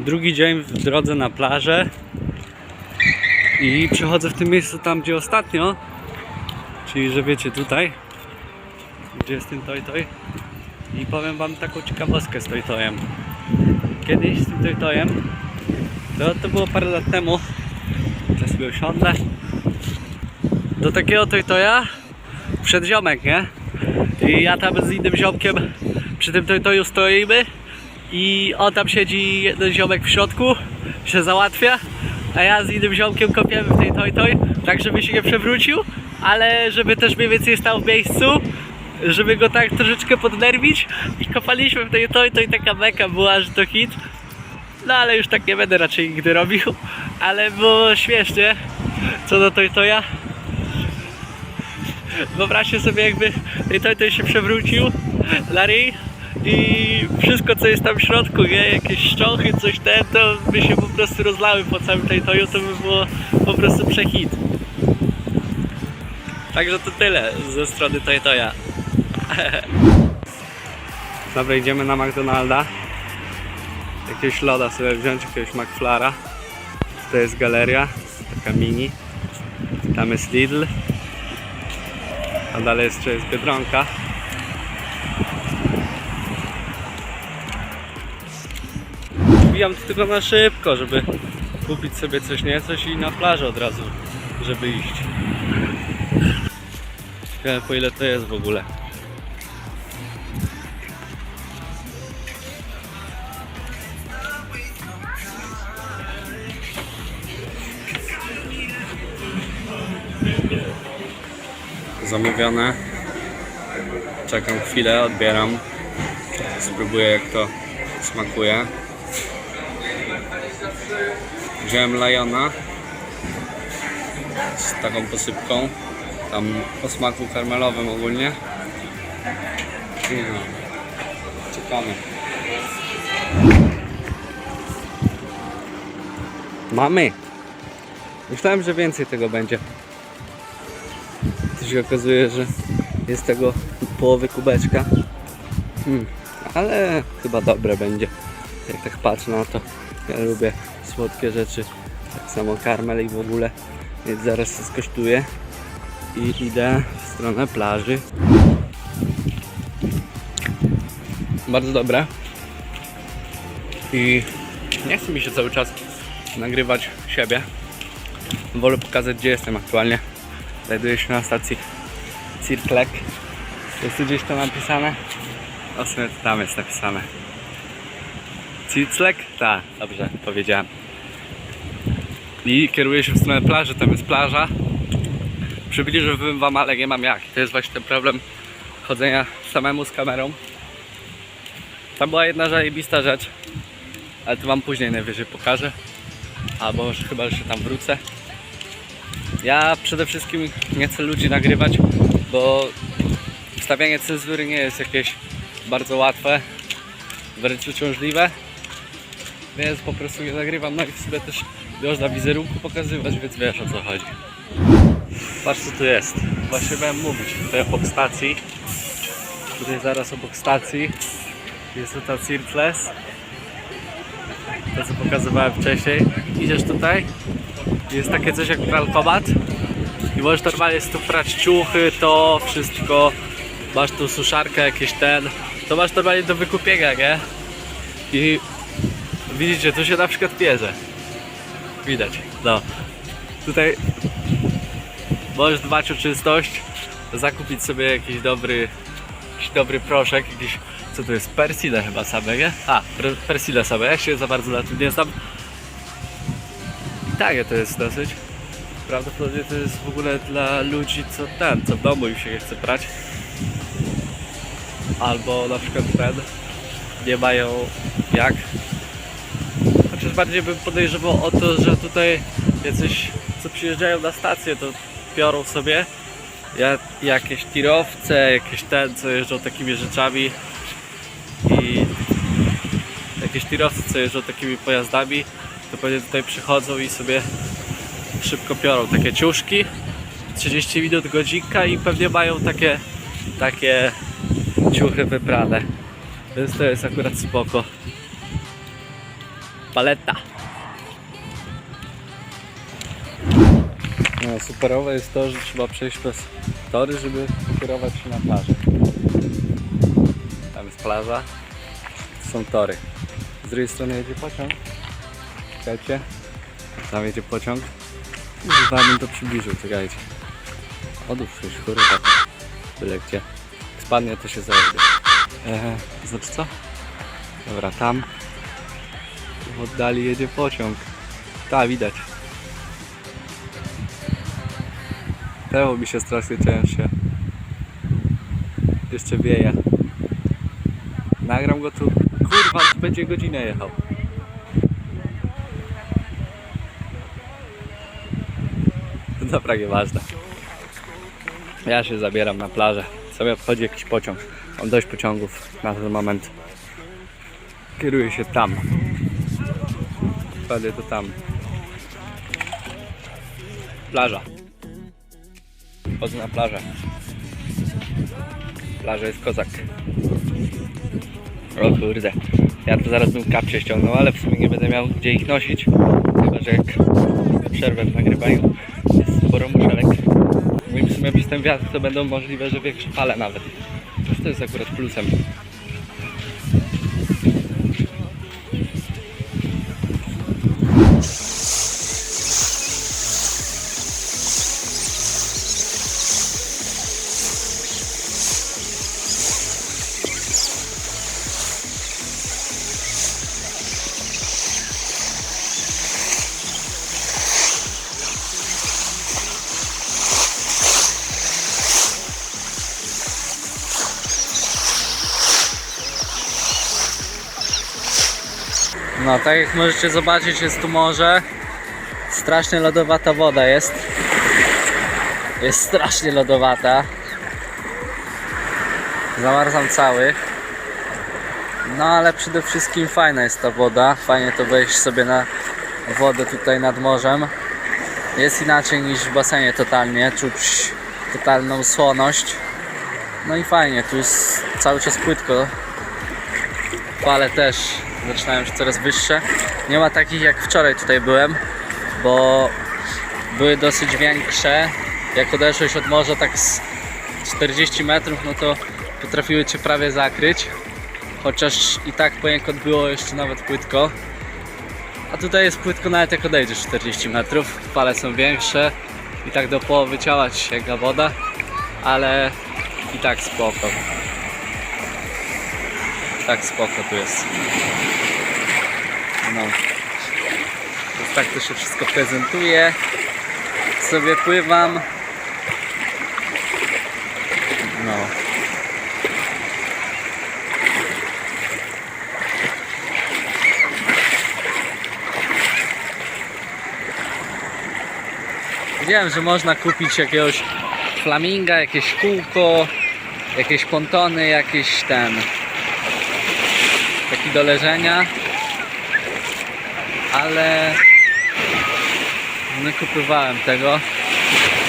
Drugi dzień w drodze na plażę i przechodzę w tym miejscu tam, gdzie ostatnio, czyli że wiecie tutaj, gdzie jest ten toj toj i powiem wam taką ciekawostkę z toj tojem. Kiedyś z tym toj tojem, to, to było parę lat temu, teraz sobie usiądę, do takiego toj toja wszedł ziomek, nie? I ja tam z innym ziomkiem przy tym toj toju stoimy i on tam siedzi, jeden ziomek w środku, się załatwia, a ja z innym ziomkiem kopiemy w tej toj toj, tak żeby się nie przewrócił, ale żeby też mniej więcej stał w miejscu, żeby go tak troszeczkę podnerwić i kopaliśmy w tej toj toj, taka beka była, że to hit. No ale już tak nie będę raczej nigdy robił, ale było śmiesznie, co do toj toja. Wyobraźcie sobie jakby tej toj toj się przewrócił, Larry, i wszystko co jest tam w środku, nie? Jakieś szczochy, coś ten, to by się po prostu rozlały po całym tej toju, to by było po prostu przehit. Także to tyle ze strony tej toja. Dobra, idziemy na McDonalda. Jakiegoś loda sobie wziąć, jakiegoś McFlara. To jest galeria, taka mini. Tam jest Lidl. A dalej jeszcze jest Biedronka. Wbijam to tylko na szybko, żeby kupić sobie coś niecoś i na plażę od razu, żeby iść. Ciekawe po ile to jest w ogóle. Zamówione. Czekam chwilę, odbieram. Spróbuję jak to smakuje. Wziąłem Liona z taką posypką. Tam o smaku karmelowym ogólnie. No, czekamy. Mamy! Myślałem, że więcej tego będzie. To się okazuje, że jest tego połowy kubeczka. Hmm, ale chyba dobre będzie. Jak tak patrzę na to, ja lubię słodkie rzeczy. Tak samo karmel i w ogóle. Więc zaraz to skosztuję i idę w stronę plaży. Bardzo dobre. I nie chce mi się cały czas nagrywać siebie. Wolę pokazać gdzie jestem aktualnie. Znajduję się na stacji Cirklek. Jest tu gdzieś to napisane? O tam jest napisane. Cirklek? Tak, dobrze powiedziałem. I kieruję się w stronę plaży, tam jest plaża. Przybliżyłbym wam, ale nie mam jak. To jest właśnie ten problem chodzenia samemu z kamerą. Tam była jedna zajebista rzecz, ale to wam później najwyżej pokażę. Albo już chyba się tam wrócę. Ja przede wszystkim nie chcę ludzi nagrywać, bo wstawianie cenzury nie jest jakieś bardzo łatwe, wręcz uciążliwe. Więc po prostu nie nagrywam, no i sobie też można wizerunku pokazywać, więc wiesz o co chodzi. Patrz co tu jest. Właśnie miałem mówić, tutaj obok stacji. Tutaj zaraz obok stacji jest ta Circles. To co pokazywałem wcześniej. Idziesz tutaj, jest takie coś jak pralkomat i możesz normalnie tu prać ciuchy, to wszystko. Masz tu suszarkę, jakieś ten. To masz normalnie do wykupienia, nie? I widzicie, tu się na przykład bierze. Widać, no. Tutaj możesz dbać o czystość, zakupić sobie jakiś dobry, jakiś dobry proszek, jakiś, co to jest, persile chyba same, nie? A, per- persile same, ja się za bardzo na tym nie znam. I tanie to jest dosyć. Prawdopodobnie to jest w ogóle dla ludzi, co ten, co w domu im się nie chce prać. Albo na przykład ten, nie mają jak. Chociaż bardziej bym podejrzewał o to, że tutaj jacyś, co przyjeżdżają na stację, to biorą sobie ja, jakieś tirowce, jakieś ten, co jeżdżą takimi rzeczami i jakieś tirowce, co jeżdżą takimi pojazdami, to pewnie tutaj przychodzą i sobie szybko biorą takie ciuszki 30 minut, godzinka i pewnie mają takie takie ciuchy wyprane więc to jest akurat spoko paleta. No, superowe jest to, że trzeba przejść przez tory, żeby kierować się na plażę. Tam jest plaża, są tory. Z drugiej strony jedzie pociąg. Czekajcie. Tam jedzie pociąg. Kurwa, bym to przybliżył, czekajcie. Odłóż coś, kurwa. Byle gdzie. Jak spadnie, to się zajdzie. Eee, znaczy co? Dobra, tam. W oddali jedzie pociąg. Ta, widać. Temu mi się strasznie cięższe. Jeszcze wieje. Nagram go tu. Kurwa, będzie godzinę jechał. Dobra, nieważne. Ja się zabieram na plażę. Sobie obchodzi jakiś pociąg. Mam dość pociągów na ten moment. Kieruję się tam. Wtedy to tam. Plaża. Chodzę na plażę. Plaża jest kozak. O kurde. Ja to zaraz bym kapcie ściągnął, ale w sumie nie będę miał gdzie ich nosić. Chyba, że jak przerwę w nagrywaniu jest sporo muszelek. No w sumie przez ten wiatr to będą możliwe, że większe fale nawet. To jest akurat plusem. No, tak jak możecie zobaczyć, jest tu morze. Strasznie lodowata woda jest. Jest strasznie lodowata. Zamarzam cały. No ale przede wszystkim fajna jest ta woda. Fajnie to wejść sobie na wodę tutaj nad morzem. Jest inaczej niż w basenie totalnie. Czuć totalną słoność. No i fajnie, tu jest cały czas płytko. Fale też zaczynają się coraz wyższe. Nie ma takich jak wczoraj tutaj byłem, bo były dosyć większe. Jak odeszłeś od morza tak z 40 metrów, no to potrafiły cię prawie zakryć. Chociaż i tak poniekąd było jeszcze nawet płytko. A tutaj jest płytko nawet jak odejdziesz 40 metrów. Fale są większe i tak do połowy ciała ci sięga woda, ale i tak spoko. Tak spoko tu jest. No. Więc tak to się wszystko prezentuje. Sobie pływam. No. Wiem, że można kupić jakiegoś flaminga, jakieś kółko, jakieś pontony, jakiś ten do leżenia ale nie kupowałem tego.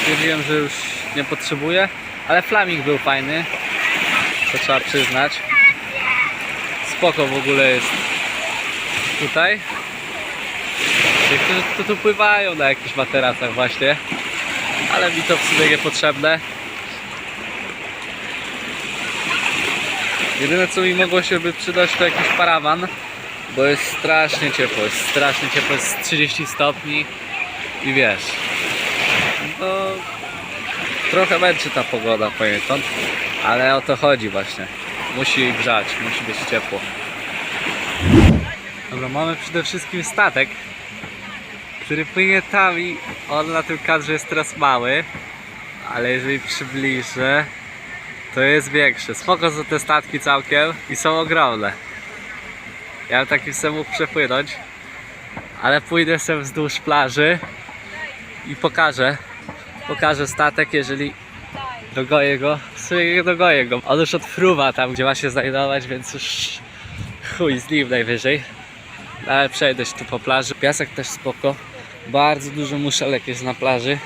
Stwierdziłem, że już nie potrzebuję ale flaming był fajny to trzeba przyznać. Spoko w ogóle jest tutaj. Niektórzy tu, tu pływają na jakichś materacach właśnie ale mi to w sumie niepotrzebne Jedyne co mi mogło się by przydać to jakiś parawan Bo jest strasznie ciepło, jest strasznie ciepło, jest 30 stopni I wiesz No Trochę męczy ta pogoda poniekąd Ale o to chodzi właśnie. Musi grzać, musi być ciepło. Dobra, mamy przede wszystkim statek który płynie tam i on na tym kadrze jest teraz mały ale jeżeli przybliżę to jest większe. Spoko są te statki całkiem i są ogromne. Ja bym takim sobie mógł przepłynąć, ale pójdę sobie wzdłuż plaży i pokażę. Pokażę statek, jeżeli dogoję go. W sumie dogoję go. On już odfruwa tam, gdzie ma się znajdować, więc już chuj z nim najwyżej. Ale przejdę się tu po plaży. Piasek też spoko. Bardzo dużo muszelek jest na plaży.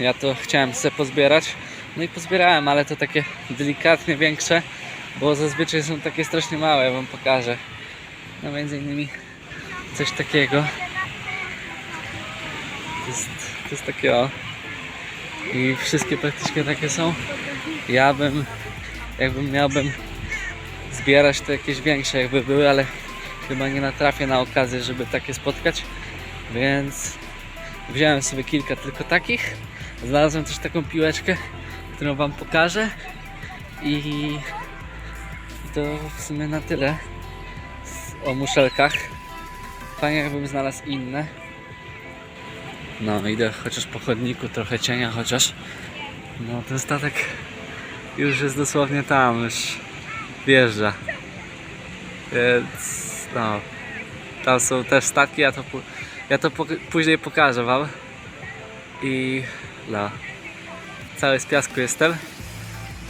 Ja to chciałem sobie pozbierać. No i pozbierałem, ale to takie delikatnie większe, bo zazwyczaj są takie strasznie małe, ja wam pokażę. No między innymi coś takiego. To jest, to jest takie o. I wszystkie praktycznie takie są. Ja bym, jakbym miałbym zbierać to jakieś większe jakby były, ale chyba nie natrafię na okazję, żeby takie spotkać. Więc wziąłem sobie kilka tylko takich. Znalazłem też taką piłeczkę, którą Wam pokażę. I, to w sumie na tyle o muszelkach. Fajnie jakbym znalazł inne. No idę chociaż po chodniku, trochę cienia chociaż. No ten statek już jest dosłownie tam, już wjeżdża. Więc no, tam są też statki, ja to, ja to później pokażę wam. I no, cały z piasku jestem.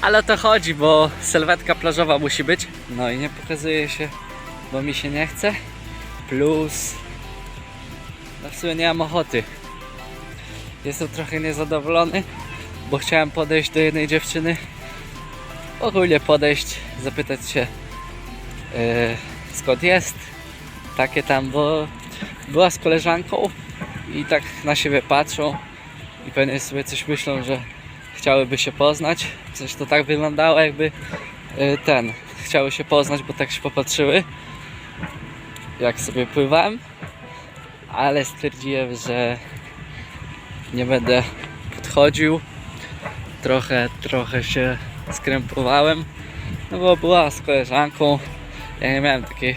Ale o to chodzi, bo sylwetka plażowa musi być. No i nie pokazuje się, bo mi się nie chce. Plus, no w sumie nie mam ochoty. Jestem trochę niezadowolony, bo chciałem podejść do jednej dziewczyny. Ogólnie podejść, zapytać się e, skąd jest. Takie tam, bo była z koleżanką i tak na siebie patrzą i pewnie sobie coś myślą, że chciałyby się poznać. Coś to tak wyglądało, jakby e, ten chciały się poznać, bo tak się popatrzyły, jak sobie pływałem, ale stwierdziłem, że nie będę podchodził. Trochę, trochę się skrępowałem, no bo była z koleżanką. Ja nie miałem takiej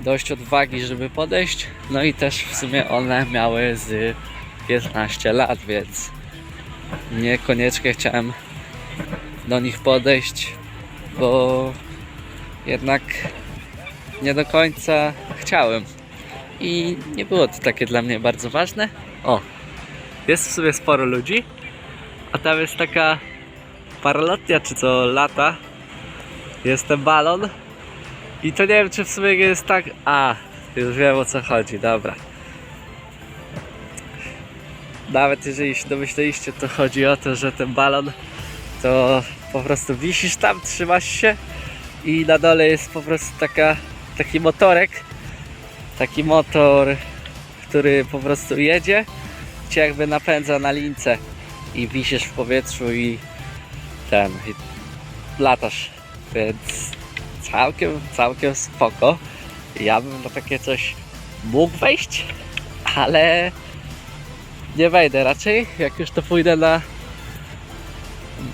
dość odwagi, żeby podejść. No i też w sumie one miały z 15 lat, więc niekoniecznie chciałem do nich podejść, bo jednak nie do końca chciałem. I nie było to takie dla mnie bardzo ważne. O, jest w sumie sporo ludzi, a tam jest taka paralotia, czy co lata. Jest ten balon. I to nie wiem, czy w sumie jest tak. A, już wiem o co chodzi, dobra. Nawet jeżeli się domyśleliście, to chodzi o to, że ten balon to po prostu wisisz tam, trzymasz się i na dole jest po prostu taka, taki motorek. Taki motor, który po prostu jedzie, cię jakby napędza na lince i wisisz w powietrzu i ten, i latasz. Więc całkiem, całkiem spoko. Ja bym na takie coś mógł wejść, ale nie wejdę raczej. Jak już to pójdę na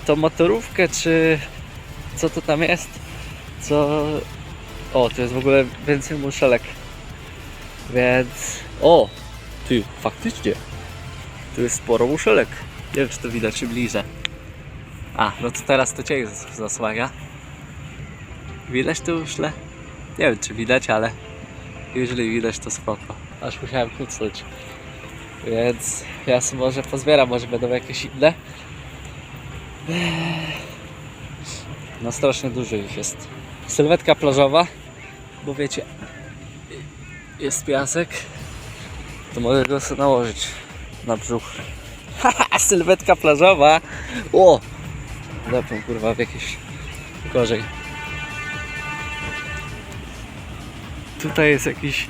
tą motorówkę, czy co to tam jest, co... O, tu jest w ogóle więcej muszelek. Więc... O! Ty, faktycznie. Tu jest sporo muszelek. Nie wiem, czy to widać czy bliżej. A, no to teraz to zas- zasłania. Widać tu już le? Nie wiem czy widać, ale jeżeli widać to spoko. Aż musiałem kucnąć. Więc ja sobie może pozbieram, może będą jakieś inne. No strasznie dużo ich jest. Sylwetka plażowa, bo wiecie, jest piasek, to mogę go sobie nałożyć na brzuch. Haha, sylwetka plażowa! O! Zepnę kurwa w jakieś gorzej. Tutaj jest jakiś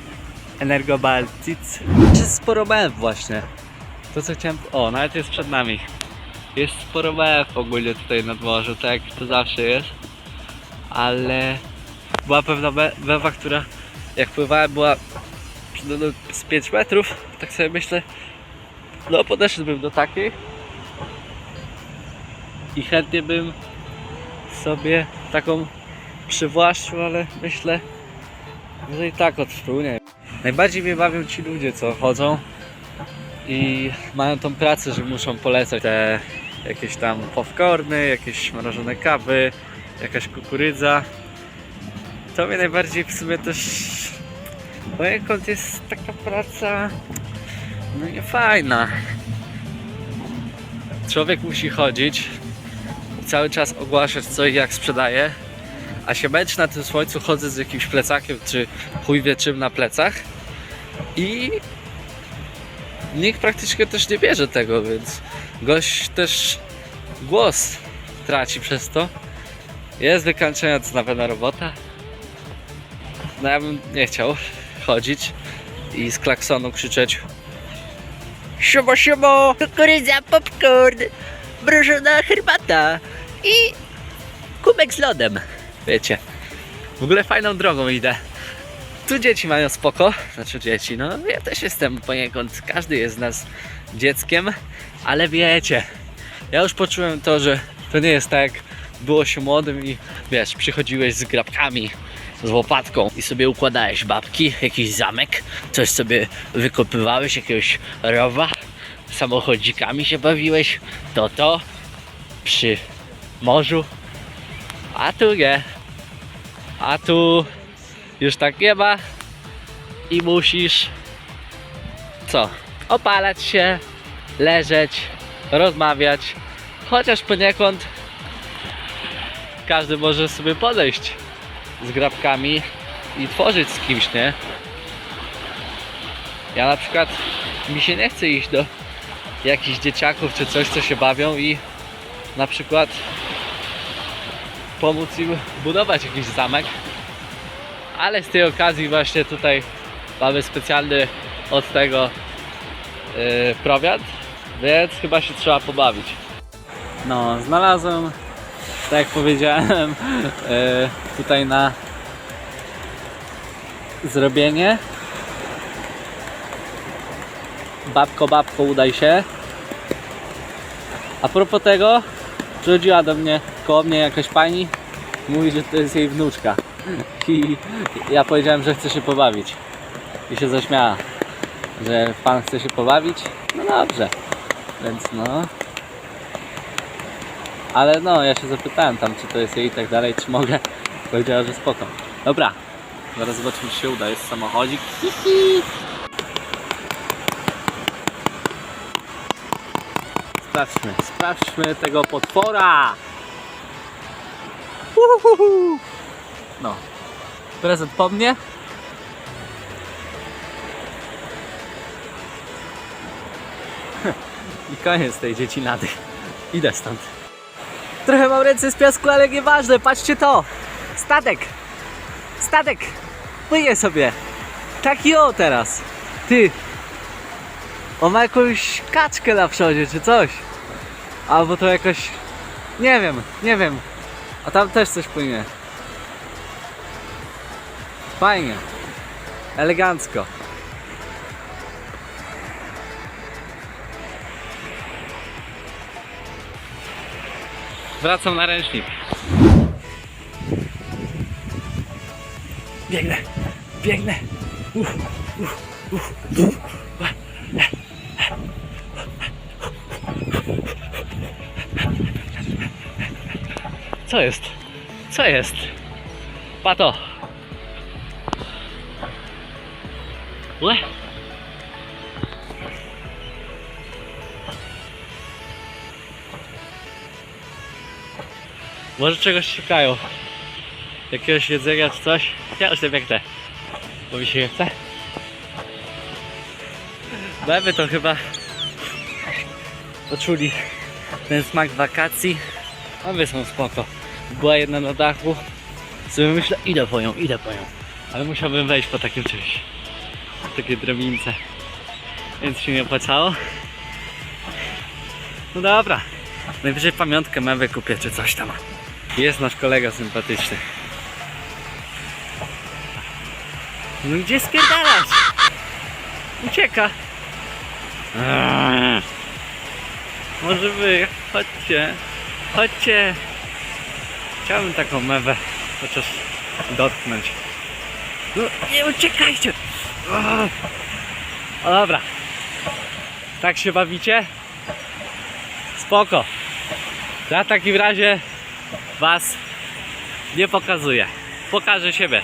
energobaltic. Czy sporo BF właśnie. To co chciałem... O, nawet jest przed nami. Jest sporo BF ogólnie tutaj nad morzu, tak to zawsze jest. Ale była pewna be- bewa, która jak pływała była no, no, z 5 metrów. Tak sobie myślę, no podeszłbym do takiej i chętnie bym sobie taką przywłaszczył, ale myślę, że i tak odfrunie. Najbardziej mnie bawią ci ludzie, co chodzą i mają tą pracę, że muszą polecać te jakieś tam popcorny, jakieś mrożone kawy, jakaś kukurydza. To mnie najbardziej w sumie też poniekąd jest taka praca no nie fajna. Człowiek musi chodzić i cały czas ogłaszać co i jak sprzedaje, a się męczy na tym słońcu chodzę z jakimś plecakiem czy chuj wie czym na plecach i nikt praktycznie też nie bierze tego, więc gość też głos traci przez to. Jest wykańczająca na pewno robota. No ja bym nie chciał chodzić i z klaksonu krzyczeć Siemo, siemo! kukurydza, popcorn, mrożona herbata i kubek z lodem. Wiecie, w ogóle fajną drogą idę. Tu dzieci mają spoko, znaczy dzieci, no ja też jestem poniekąd, każdy jest z nas dzieckiem, ale wiecie, ja już poczułem to, że to nie jest tak było się młodym i wiesz, przychodziłeś z grabkami, z łopatką i sobie układałeś babki, jakiś zamek, coś sobie wykopywałeś, jakiegoś rowa, samochodzikami się bawiłeś, to to, przy morzu, a tu nie. A tu już tak nie ma i musisz co? Opalać się, leżeć, rozmawiać, chociaż poniekąd każdy może sobie podejść z grabkami i tworzyć z kimś, nie? Ja na przykład mi się nie chce iść do jakichś dzieciaków czy coś, co się bawią i na przykład pomóc im budować jakiś zamek. Ale z tej okazji właśnie tutaj mamy specjalny od tego yy, prowiant, więc chyba się trzeba pobawić. No, znalazłem, tak jak powiedziałem, yy, tutaj na zrobienie. Babko, babko, udaj się. A propos tego, przychodziła do mnie, koło mnie jakaś pani, mówi, że to jest jej wnuczka. I ja powiedziałem, że chcę się pobawić. I się zaśmiała, że pan chce się pobawić. No dobrze, więc no. Ale no, ja się zapytałem tam, czy to jest jej i tak dalej, czy mogę. Powiedziała, że spoko. Dobra, zaraz zobaczymy, czy się uda. Jest samochodzik. Sprawdźmy, sprawdźmy tego potwora! Uhuhu. No. Prezent po mnie. I koniec tej dziecinady. Idę stąd. Trochę mam ręce z piasku, ale nieważne. Patrzcie to. Statek. Statek. Płynie sobie. Taki o teraz. Ty. On ma jakąś kaczkę na przodzie, czy coś. Albo to jakoś... Nie wiem, nie wiem. A tam też coś płynie. Fajnie. Elegancko. Wracam na ręcznik. Biegnę, biegnę. Uff, uff, uff, uff. Co jest? Co jest? Pato. Łe. Może czegoś szukają. Jakiegoś jedzenia czy coś. Ja już nie biegnę. Bo mi się nie chce. Beby to chyba poczuli ten smak wakacji. A wy są spoko. Była jedna na dachu. Sobie myślę, idę po nią, idę po nią. Ale musiałbym wejść po takim czymś. Takie drabince. Więc się nie opłacało. No dobra. Najwyżej pamiątkę mewy kupię czy coś tam. Jest nasz kolega sympatyczny. No gdzie spierdalasz? Ucieka. Eee. Może wy, chodźcie. Chodźcie. Chciałbym taką mewę chociaż dotknąć. No nie uciekajcie. O, dobra. Tak się bawicie? Spoko. Ja w takim razie was nie pokazuję. Pokażę siebie.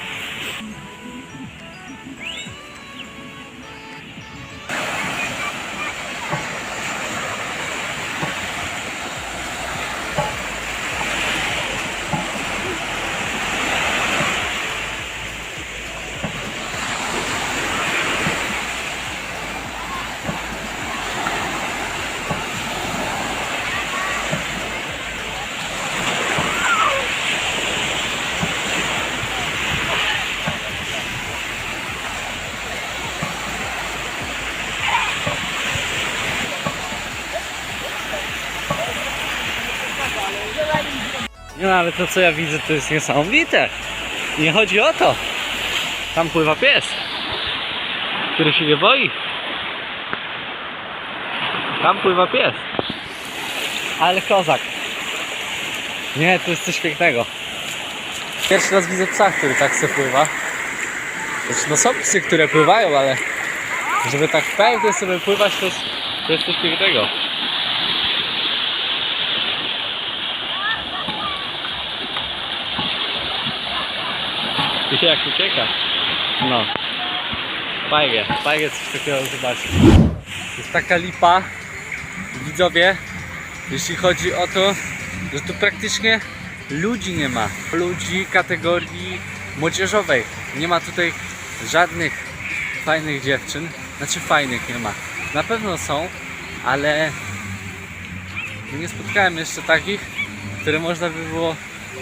No ale to co ja widzę to jest niesamowite. Nie chodzi o to. Tam pływa pies, który się nie boi. Tam pływa pies. Ale kozak. Nie, to jest coś pięknego. Pierwszy raz widzę psa, który tak sobie pływa. Znaczy, no są psy, które pływają, ale żeby tak pewnie sobie pływać, to jest, to jest coś pięknego. I jak ucieka. No. Fajnie, fajnie coś takiego zobaczyć. Jest taka lipa, widzowie, jeśli chodzi o to, że tu praktycznie ludzi nie ma. Ludzi kategorii młodzieżowej. Nie ma tutaj żadnych fajnych dziewczyn. Znaczy fajnych nie ma. Na pewno są, ale nie spotkałem jeszcze takich, które można by było,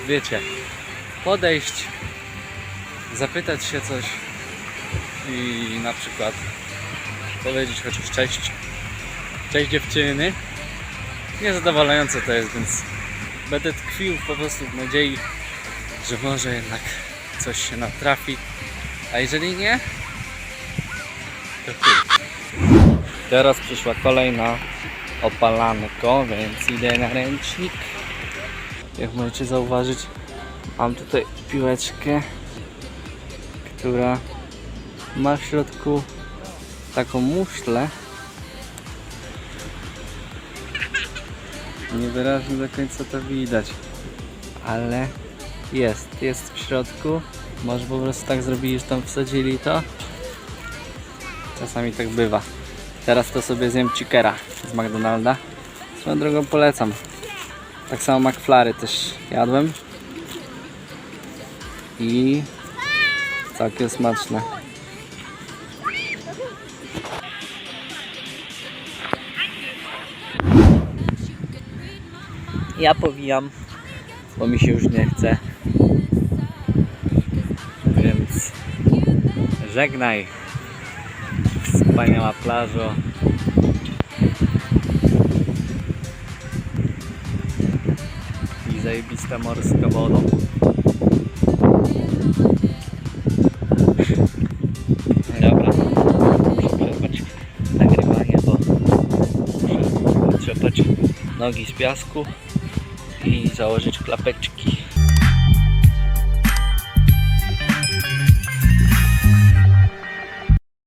wiecie, podejść, zapytać się coś i na przykład powiedzieć chociaż cześć. Cześć dziewczyny. Niezadowalające to jest, więc będę tkwił po prostu w nadziei, że może jednak coś się natrafi. A jeżeli nie, to chuj. Teraz przyszła kolejna opalanko, więc idę na ręcznik. Jak możecie zauważyć, mam tutaj piłeczkę, która ma w środku taką muszlę. Niewyraźnie do końca to widać, ale jest, jest w środku. Może po prostu tak zrobili, że tam wsadzili to. Czasami tak bywa. Teraz to sobie zjem chickera z McDonalda. Swoją drogą polecam. Tak samo McFlary też jadłem. I całkiem smaczne. Ja powijam, bo mi się już nie chce. Więc żegnaj, wspaniała plażo. I zajebista morska woda. Nogi z piasku i założyć klapeczki.